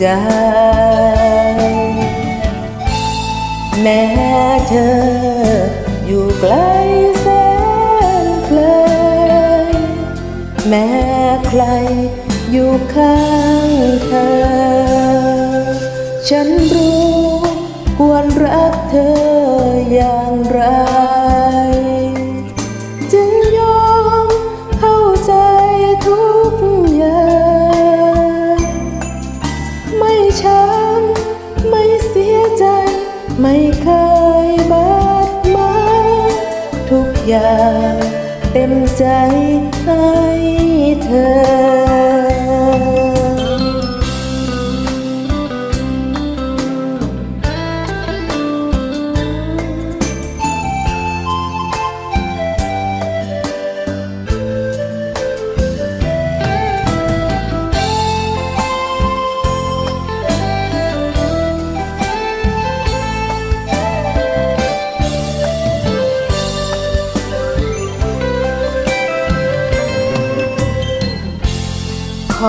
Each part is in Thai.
ใจ แม้เธออยู่ไกลแสนไกล แม้ใครอยู่ข้างเธอ ฉันรู้ ช้ำไม่เสียใจ ไม่เคยบาดหมางทุกอย่างเต็มใจให้เธอ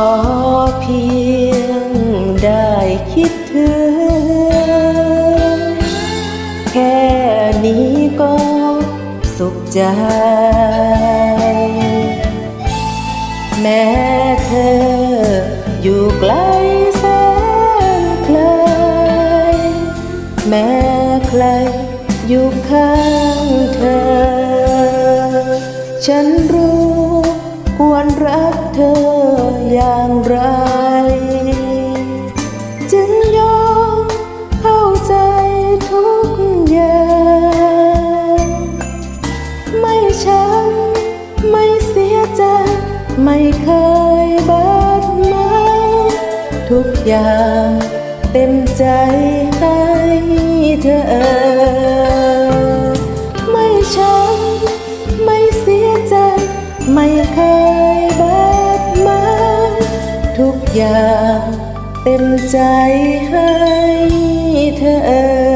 อเพียงได้คิดถึง แค่นี้ก็สุขใจ แม้เธออยู่ไกลแสนไกล แม้ใครอยู่ข้างเธอ ฉันรู้ อย่างไร จึงยอมเข้าใจทุกอย่าง ไม่ช้ำไม่เสียใจ ไม่เคยบาดหมางทุกอย่างเต็มใจให้เธอ อย่างเต็มใจให้เธอ